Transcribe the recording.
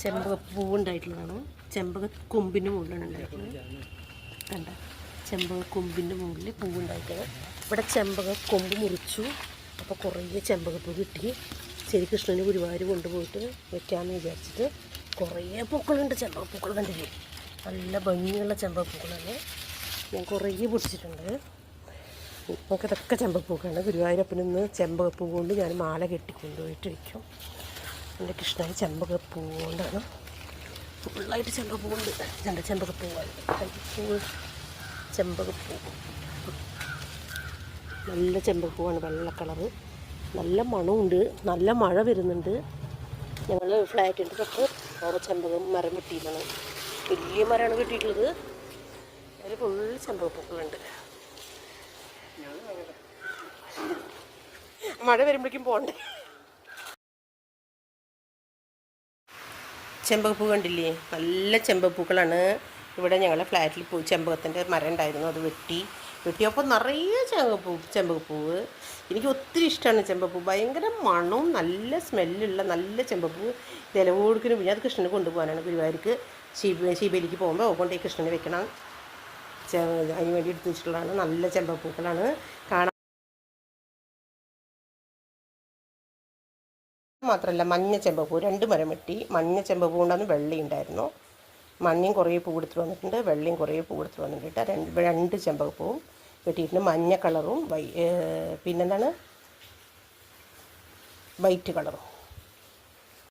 ചെമ്പകപ്പൂ പൂവുണ്ടായിട്ടുള്ളതാണ്. ചെമ്പക കൊമ്പിന്റെ മുകളിലാണ് ഉണ്ടായിട്ടുള്ളത്. കണ്ട ചെമ്പക കൊമ്പിന്റെ മുകളിൽ പൂവുണ്ടായിട്ടുള്ളത്. ഇവിടെ ചെമ്പക കൊമ്പ് മുറിച്ചു. അപ്പോൾ കുറേ ചെമ്പകപ്പൂ കിട്ടി. ശ്രീകൃഷ്ണന് ഗുരുവായൂർ കൊണ്ടുപോയിട്ട് വെക്കാമെന്ന് വിചാരിച്ചിട്ട് കുറേ പൂക്കളുണ്ട് ചെമ്പകപ്പൂക്കൾ കണ്ടില്ലേ? നല്ല ഭംഗിയുള്ള ചെമ്പകപ്പൂക്കളാണ് ഞാൻ കുറേ പൊടിച്ചിട്ടുണ്ട്. നമുക്ക് ഇതൊക്കെ ചെമ്പപ്പൂക്കാണ്. ഗുരുവായൂരപ്പിൽ നിന്ന് ചെമ്പകപ്പൂ കൊണ്ട് ഞാൻ മാല കെട്ടി കൊണ്ടുപോയിട്ട് വയ്ക്കും എന്റെ കൃഷ്ണന് ചെമ്പകപ്പൂ കൊണ്ടാണ്. ഫുള്ളായിട്ട് ചെമ്പകപ്പൂ കൊണ്ട്. രണ്ട് ചെമ്പകപ്പൂ ചെമ്പകപ്പൂ ചെമ്പകപ്പൂ. നല്ല ചെമ്പകപ്പൂവാണ്. വെള്ള കളറ്. നല്ല മണമുണ്ട്. നല്ല മഴ വരുന്നുണ്ട്. ഞങ്ങൾ ഫ്ലാറ്റിന്റെ തൊട്ട് ഓരോ ചെമ്പകം മരം വെട്ടിയിട്ടാണ്. വലിയ മരമാണ് വെട്ടിയിട്ടുള്ളത്. അതിൽ ഫുള്ള് ചെമ്പകപ്പൂക്കളുണ്ട്. മഴ വരുമ്പോഴേക്കും പോകണ്ടേ? ചെമ്പകപ്പൂ കണ്ടില്ലേ? നല്ല ചെമ്പപ്പൂക്കളാണ് ഇവിടെ ഞങ്ങളുടെ ഫ്ലാറ്റിൽ പൂ ചെമ്പകത്തിന്റെ മരം ഉണ്ടായിരുന്നു. അത് വെട്ടി. വെട്ടിയപ്പോൾ നിറയെ ചെമ്പകപ്പൂ ചെമ്പകപ്പൂവ്. എനിക്ക് ഒത്തിരി ഇഷ്ടമാണ് ചെമ്പപ്പൂ ഭയങ്കര മണവും നല്ല സ്മെല്ലുള്ള നല്ല ചെമ്പപ്പൂ നിലവോടുക്കിന് പിന്നെ അത് കൃഷ്ണന് കൊണ്ടുപോകാനാണ് ഗുരുവായൂർക്ക്. ശിബ ശിബലിക്ക് പോകുമ്പോൾ കൊണ്ടുപോയി കൃഷ്ണന് വെക്കണം. അതിന് വേണ്ടി എടുത്ത് വെച്ചിട്ടുള്ളതാണ്. നല്ല ചെമ്പപ്പൂക്കളാണ്. കാണാൻ മാത്രമല്ല മഞ്ഞ ചെമ്പപ്പൂ. രണ്ട് മരം വെട്ടി. മഞ്ഞ ചെമ്പപ്പൂ കൊണ്ടാണ് വെള്ളി ഉണ്ടായിരുന്നു. മഞ്ഞയും കുറേ പൂ കൊടുത്തിട്ട് വന്നിട്ടുണ്ട്. വെള്ളയും കുറേ പൂ കൊടുത്തിട്ട് വന്നിട്ടുണ്ട് രണ്ട് രണ്ട് ചെമ്പപ്പൂവും വെട്ടിയിട്ടുണ്ട്. മഞ്ഞ കളറും വൈ പിന്നെന്താണ്? വൈറ്റ് കളറും.